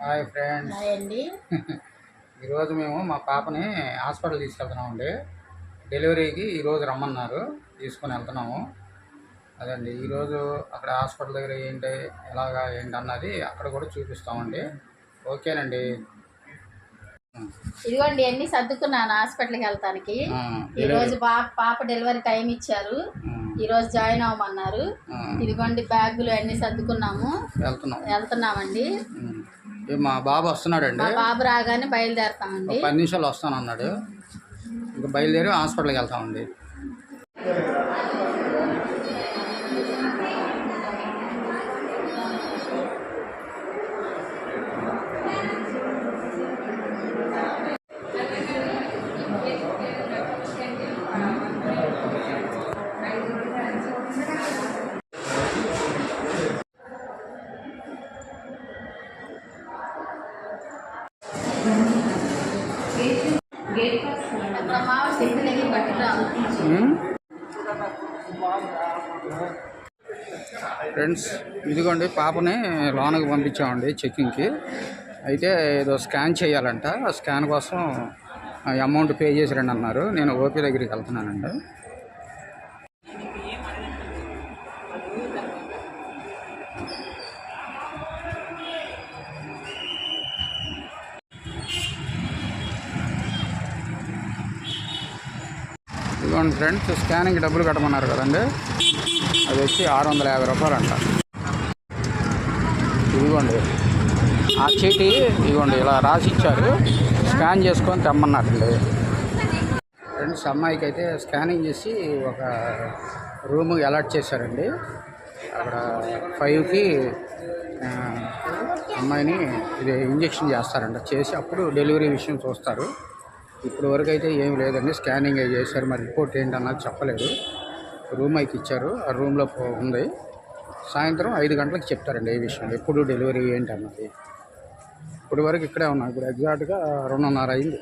Hi friends. Hi అండి. ఈరోజు మేము మా పాపని హాస్పిటల్ తీసుకెళ్తున్నామండి. డెలివరీకి ఈరోజు రమ్మన్నారు. తీసుకొని వెళ్తున్నాము. అదండి ఈరోజు అక్కడ హాస్పిటల్ దగ్గర ఏంటి ఎలాగా ఏంటి అన్నది అక్కడ కూడా చూపిస్తామండి. ఓకేనండి. ఇదిగోండి అన్ని సర్దుకున్నాను హాస్పిటల్కి వెళ్తానికి. ఈ రోజు పాప పాప డెలివరీ టైం ఇచ్చారు. ఈ రోజు జాయిన్ అవ్వమన్నారు. ఇదిగోండి బ్యాగులు అన్ని సర్దుకున్నాము. వెళ్తున్నాం వెళ్తున్నామండి. మా బాబు వస్తున్నాడండి. బాబు రాగానే ఒక బయలుదేరుతామండి పది నిమిషాలు వస్తాను అన్నాడు ఇంకా బయలుదేరి హాస్పిటల్కి వెళ్తామండి. ఫ్రెండ్స్ ఇదిగోండి పాపని లోనకి పంపించామండి చెక్కింగ్కి. అయితే ఏదో స్కాన్ చేయాలంట. ఆ స్కాన్ కోసం అమౌంట్ పే చేసి రండి అన్నారు. నేను ఓపీ దగ్గరికి వెళ్తున్నానండి. ఇదిగోండి ఫ్రెండ్స్ స్కానింగ్ డబ్బులు కట్టమన్నారు కదండి. అది వచ్చి ఆరు వందల యాభై రూపాయలు అంట ఇదిగోండి. ఆ చీటీ ఇదిగోండి ఇలా రాసి ఇచ్చారు స్కాన్ చేసుకొని తెమ్మన్నారండి. ఫ్రెండ్స్ అమ్మాయికి అయితే స్కానింగ్ చేసి ఒక రూమ్ అలాట్ చేశారండి. అక్కడ ఫైవ్కి అమ్మాయిని ఇది ఇంజెక్షన్ చేస్తారంట. చేసి అప్పుడు డెలివరీ విషయం చూస్తారు. ఇప్పుడు వరకు అయితే ఏం లేదండి. స్కానింగ్ అవి చేశారు. మరి రిపోర్ట్ ఏంటన్నది చెప్పలేదు. రూమ్ అయితే ఇచ్చారు. ఆ రూమ్లో ఉంది. సాయంత్రం ఐదు గంటలకు చెప్తారండి ఏ విషయం. ఎప్పుడు డెలివరీ ఏంటి అన్నది వరకు ఇక్కడే ఉన్నాం. ఇప్పుడు ఎగ్జాక్ట్గా రెండున్నర అయింది.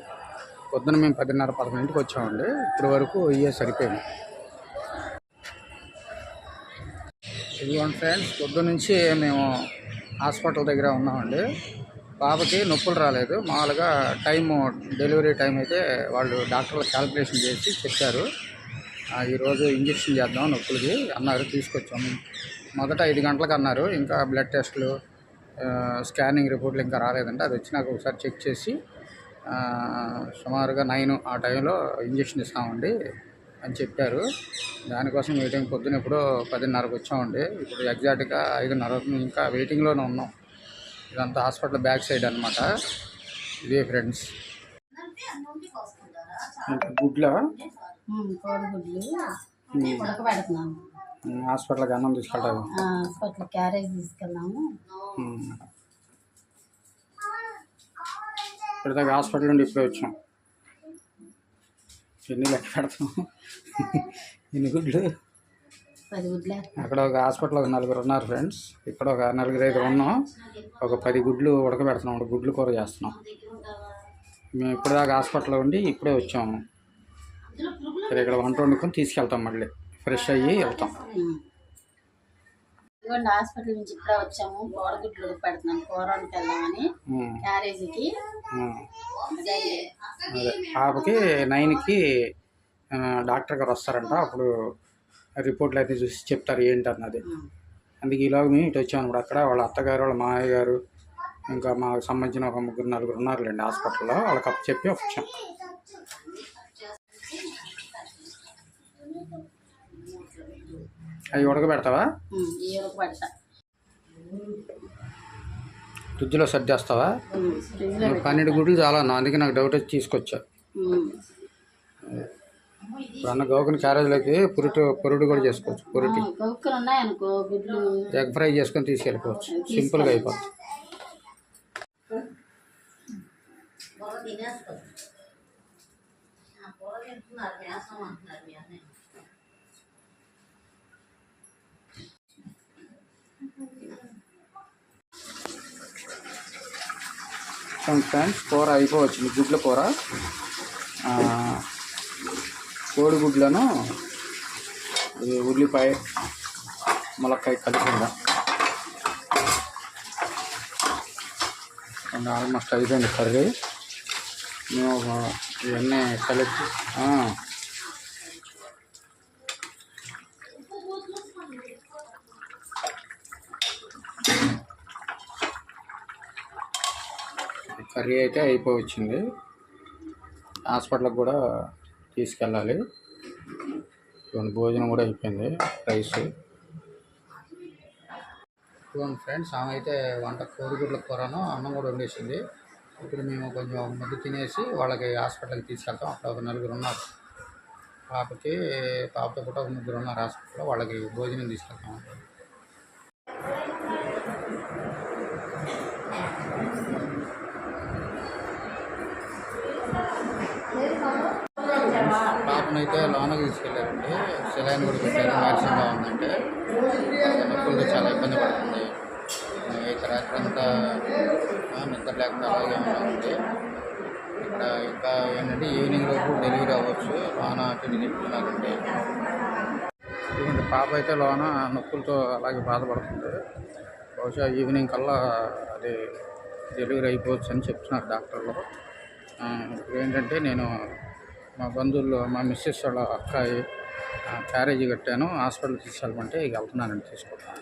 పొద్దున మేము పదిన్నర పదకొండింటికి వచ్చామండి. ఇప్పటి వరకు ఇయ్యే సరిపోయింది. ఇదిగోండి ఫ్రెండ్స్ పొద్దున్న నుంచి మేము హాస్పిటల్ దగ్గర ఉన్నామండి. పాపకి నొప్పులు రాలేదు. మామూలుగా టైం డెలివరీ టైం అయితే వాళ్ళు డాక్టర్లు క్యాల్కులేషన్ చేసి చెప్పారు. ఈరోజు ఇంజెక్షన్ చేద్దాం నొప్పులకి అన్నారు తీసుకొచ్చాము మొదట ఐదు గంటలకు అన్నారు. ఇంకా బ్లడ్ టెస్టులు స్కానింగ్ రిపోర్ట్లు ఇంకా రాలేదంటే. అది వచ్చినాక ఒకసారి చెక్ చేసి సుమారుగా నైన్ ఆ టైంలో ఇంజెక్షన్ ఇస్తామండి అని చెప్పారు. దానికోసం మీటింగ్ పొద్దున ఎప్పుడో పదిన్నరకు వచ్చామండి. ఇప్పుడు ఎగ్జాక్ట్గా ఐదున్నర ఇంకా వెయిటింగ్లోనే ఉన్నాం. ఇదంతా హాస్పిటల్ బ్యాక్ సైడ్ అనమాట ఇదే ఫ్రెండ్స్. గుడ్ల. హాస్పిటల్కి అన్నం తీసుకెళ్తాము ఆ, హాస్పిటల్ క్యారేజ్ తీసుకెళ్ళాము ఇప్పటిదాకా హాస్పిటల్ నుండి ఇప్పుడే వచ్చాం. ఎన్ని లెక్క పెడతాం? ఎన్ని గుడ్లు? పది గుడ్లే అక్కడ ఒక హాస్పిటల్ ఒక నలుగురు ఉన్నారు ఫ్రెండ్స్. ఇక్కడ ఒక నలుగురు ఐదు ఉన్నాం. ఒక పది గుడ్లు ఉడకబెడుతున్నాం. ఒక గుడ్లు కూర చేస్తున్నాం. మేము ఇప్పటిదాకా హాస్పిటల్లో ఉండి ఇప్పుడే వచ్చాము. ఇక్కడ ఇక్కడ వంట వండుకొని తీసుకెళ్తాం మళ్ళీ. ఫ్రెష్ అయ్యి వెళ్తాం. ఇదిగోండి హాస్పిటల్ నుంచి ఇప్పుడే వచ్చాము. కూర వండుకెళ్దామని ఉమ్, క్యారేజీకి. పాపకి నైన్కి డాక్టర్ గారు వస్తారంట. అప్పుడు రిపోర్ట్లు అయితే చూసి చెప్తారు ఏంటి అన్నది ఉమ్. అందుకే ఈలోగా మేము ఇటు వచ్చాము ఇప్పుడు అక్కడ. వాళ్ళ అత్తగారు వాళ్ళ మామయ్య గారు ఇంకా మాకు సంబంధించిన ఒక ముగ్గురు నలుగురు ఉన్నారులేండి హాస్పిటల్లో. వాళ్ళకి అప్పు చెప్పి వచ్చాం. అవి ఉడకబెడతావా? ఫ్రిడ్జ్లో పెట్టు. పన్నెండు గుడ్లు చాలా అందుకే నాకు డౌట్ వచ్చి తీసుకొచ్చా. అన్న గోకుని క్యారేజ్లోకి పురుటు పొరుడు కూడా చేసుకోవచ్చు పొరుటి. ఉన్నాయనుకో గుడ్లు. ఎగ్ ఫ్రై చేసుకొని తీసుకెళ్ళిపోవచ్చు. సింపుల్గా అయిపోతుంది. ఫ్రెండ్స్ కూర అయిపోవచ్చింది గుడ్ల కూర. కోడిగుడ్లను ఇది ఉల్లిపాయ ములక్కాయ కలిపి ఉందా ఆల్మోస్ట్ అయిపోయింది కర్రీ. మేము ఇవన్నీ కలిపి కర్రీ అయితే అయిపోవచ్చింది. హాస్పిటల్కి కూడా తీసుకెళ్ళాలి. ఇవన్నీ భోజనం కూడా అయిపోయింది రైస్. చూడండి ఫ్రెండ్స్ ఆమె అయితే వంట కోడిగుడ్ల కూరను అన్నం కూడా వండేసింది. ఇప్పుడు మేము కొంచెం ముద్దు తినేసి వాళ్ళకి హాస్పిటల్కి తీసుకెళ్తాం. అక్కడ ఒక నలుగురు ఉన్నారు. పాపకి పాపతో కూడా ఒక ముగ్గురు ఉన్నారు హాస్పిటల్లో. వాళ్ళకి భోజనం తీసుకెళ్తాం. అయితే లోనకి తీసుకెళ్ళారండి సెలైన్ కూడా పెట్టారు. నీరసంగా ఉందంటే. నొప్పులతో చాలా ఇబ్బంది పడుతుంది. ఇక్కడ రాత్రంతా నిద్ర లేకుండా అలాగే ఉంది ఇక్కడ ఇంకా ఏంటంటే ఈవినింగ్ లోపు డెలివరీ అవ్వచ్చు. లోన అటు చెప్తున్నారండి ఇదిగోండి పాప అయితే లోన నొప్పులతో అలాగే బాధపడుతుంది. బహుశా ఈవినింగ్ కల్లా అది డెలివరీ అయిపోవచ్చు అని చెప్తున్నారు డాక్టర్లు. ఇప్పుడు ఏంటంటే నేను మా బంధువుల్లో మా మిస్సెస్ వాళ్ళ అక్కాయి క్యారేజీ కట్టాను. హాస్పిటల్ తీసుకెళ్ళమంటే ఇక వెళ్తున్నానండి తీసుకుంటాను.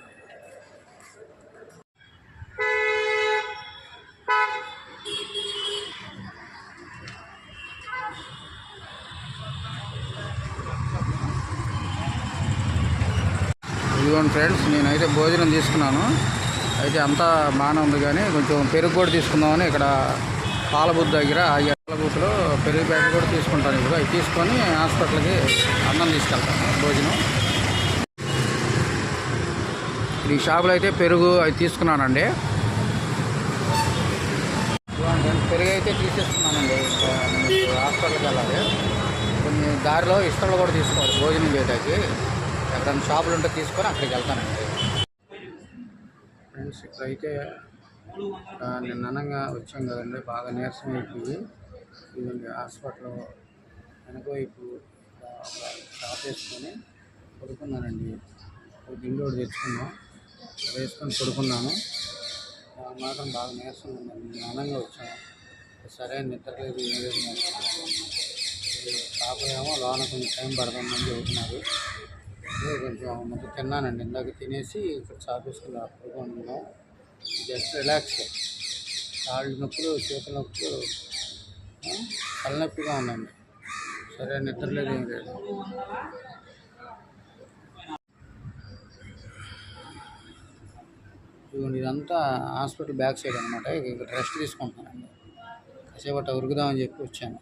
ఇదిగోండి ఫ్రెండ్స్ నేనైతే భోజనం తీసుకున్నాను. అయితే అంతా బాగానే ఉంది కానీ కొంచెం పెరుగు కూడా తీసుకుందామని ఇక్కడ పాలబుద్ధ దగ్గర ఆగి పాలబుద్ధలో పెరుగు ప్యాకెట్ కూడా తీసుకుంటాను ఇప్పుడు. అవి తీసుకొని హాస్పిటల్కి అన్నం తీసుకెళ్తాను భోజనం. ఈ షాపులో అయితే పెరుగు అవి తీసుకున్నానండి. పెరుగు అయితే తీసేసుకున్నానండి. హాస్పిటల్కి వెళ్ళాలి. కొన్ని దారిలో ఇష్టంలో కూడా తీసుకోవాలి. భోజనం చేయడానికి. ఎక్కడైనా షాపులు ఉంటే తీసుకొని అక్కడికి వెళ్తానండి. ఫ్రెండ్స్ ఇక్కడైతే ఆ, అనంగా వచ్చాం కదండి. బాగా నీరసం అయిపోయి. హాస్పిటల్ వెనక వైపు ఆ, వేసుకొని పడుకున్నానండి. ఒక దిండు ఒకటి తెచ్చుకున్నాం. వేసుకొని పడుకున్నాను. మాత్రం బాగా నీరసం ఉందండి. ఆనందంగా వచ్చాను. సరే నిద్ర లేదు ఏం లేదు. ఇది లోన కొంచెం టైం పడుతుందని చెబుతున్నారు. కొంచెం ముందు తిన్నానండి. ఇందాక తినేసి ఇక్కడ చాపేసుకుని పడుకున్నాం. Just relax. కాళ్ళు నొప్పులు చేతుల నొప్పులు తలనొప్పిగా ఉందండి సరే నిద్రలేదు ఏం లేదు. ఇదిగోండి ఇదంతా హాస్పిటల్ బ్యాక్ సైడ్ అనమాట ఇక్కడ రెస్ట్ తీసుకుంటున్నానండి కాసేపు అట్లా ఉరుకుదామని చెప్పి వచ్చాను.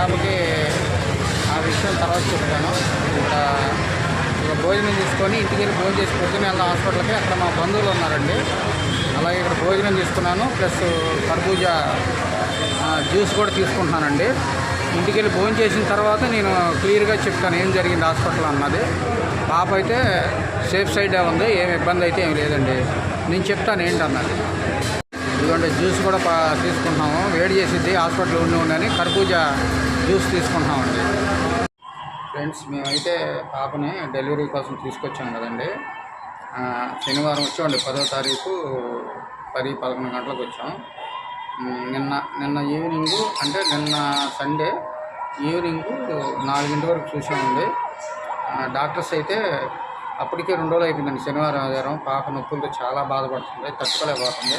బాబుకి పాపకి ఆ విషయం తర్వాత చెప్తాను. ఇంకా భోజనం తీసుకొని ఇంటికి వెళ్ళి భోజనం చేసి పొద్దున్న వెళ్దాం హాస్పిటల్కి. అక్కడ మా బంధువులు ఉన్నారండి. అలాగే ఇక్కడ భోజనం తీసుకున్నాను. ప్లస్ కర్బూజా జ్యూస్ కూడా తీసుకుంటున్నానండి. ఇంటికి వెళ్ళి భోజనం చేసిన తర్వాత నేను క్లియర్గా చెప్తాను ఏం జరిగింది హాస్పిటల్ అన్నది. పాప అయితే సేఫ్ సైడే ఉంది. ఏమి ఇబ్బంది అయితే ఏం లేదండి. నేను చెప్తాను ఏంటన్నది. ఇదిగోండి జ్యూస్ కూడా పా- తీసుకుంటున్నాము. వేడి చేసిద్ది. హాస్పిటల్ ఉండి ఉండని కర్బూజా జ్యూస్ తీసుకుంటున్నామండి. ఫ్రెండ్స్ మేమైతే పాపని డెలివరీ కోసం తీసుకొచ్చాం కదండి. శనివారం వచ్చామండి పదో తారీఖు పది పదకొండు గంటలకు వచ్చాం. నిన్న నిన్న ఈవినింగు అంటే నిన్న సండే ఈవినింగ్ నాలుగింటి వరకు చూసామండి. డాక్టర్స్ అయితే అప్పటికే రెండు రోజులు అయిపోయిందండి శనివారం ఆదివారం. పాప నొప్పులతో చాలా బాధపడుతుంది తట్టుకోలేకపోతుంది.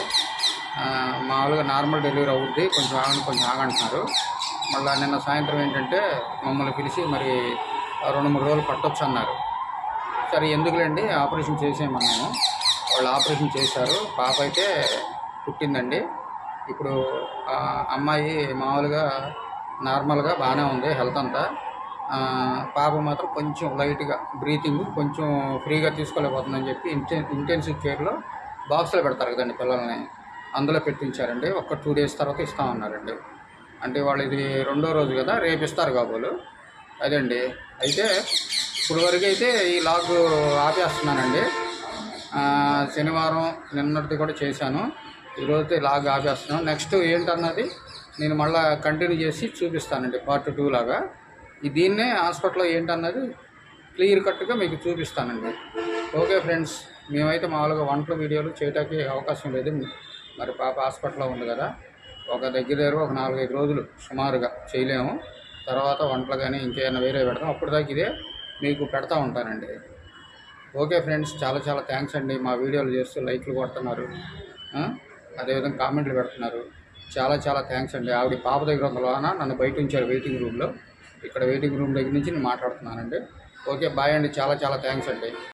మామూలుగా నార్మల్ డెలివరీ అవుద్ది కొంచెం ఆగండి కొంచెం ఆగంటున్నారు. మళ్ళీ నిన్న సాయంత్రం ఏంటంటే మమ్మల్ని పిలిచి మరి రెండు మూడు రోజులు పట్టొచ్చు అన్నారు. సరే ఎందుకులేండి? ఆపరేషన్ చేసేయమన్నాము. వాళ్ళు ఆపరేషన్ చేశారు. పాప అయితే పుట్టిందండి. ఇప్పుడు ఆ అమ్మాయి మామూలుగా నార్మల్గా బాగానే ఉంది హెల్త్ అంతా. పాప మాత్రం కొంచెం లైట్గా బ్రీతింగ్ కొంచెం ఫ్రీగా తీసుకోలేకపోతుందని చెప్పి ఇంటెన్ ఇంటెన్సివ్ కేర్లో బాక్స్లో పెడతారు కదండి పిల్లల్ని. అందులో పెట్టించారండి. ఒక టూ డేస్ తర్వాత ఇస్తామన్నారండి. అంటే వాళ్ళు ఇది రెండో రోజు కదా రేపు ఇస్తారు కాబోలు. అదండి. అయితే ఇప్పుడు వరకు అయితే ఈ లాగ్ ఆపేస్తున్నానండి. శనివారం నిన్నటిది కూడా చేశాను. ఈరోజు లాగ్ ఆపేస్తున్నాను. నెక్స్ట్ ఏంటన్నది నేను మళ్ళీ కంటిన్యూ చేసి చూపిస్తానండి పార్ట్ టూ లాగా. ఈ దీన్నే హాస్పిటల్లో ఏంటన్నది క్లియర్ కట్గా మీకు చూపిస్తానండి. ఓకే ఫ్రెండ్స్ మేమైతే మామూలుగా వంటల వీడియోలు చేయడానికి అవకాశం లేదు. మరి పాప హాస్పిటల్లో ఉంది కదా. ఒక దగ్గర దగ్గర ఒక నాలుగైదు రోజులు సుమారుగా చేయలేము. తర్వాత వంటలు కానీ ఇంకేమైనా వేరే పెడతాం. అప్పుడు దాకా ఇదే మీకు పెడతా ఉంటానండి. ఓకే ఫ్రెండ్స్ చాలా చాలా థ్యాంక్స్ అండి. మా వీడియోలు చేస్తూ లైక్లు కొడుతున్నారు. అదేవిధంగా కామెంట్లు పెడుతున్నారు. చాలా చాలా థ్యాంక్స్ అండి. ఆవిడ పాప దగ్గర ఉన్న నన్ను బయట ఉంచారు వెయిటింగ్ రూమ్లో. ఇక్కడ వెయిటింగ్ రూమ్ దగ్గర నుంచి నేను మాట్లాడుతున్నానండి. ఓకే బాయ్ అండి. చాలా చాలా థ్యాంక్స్ అండి.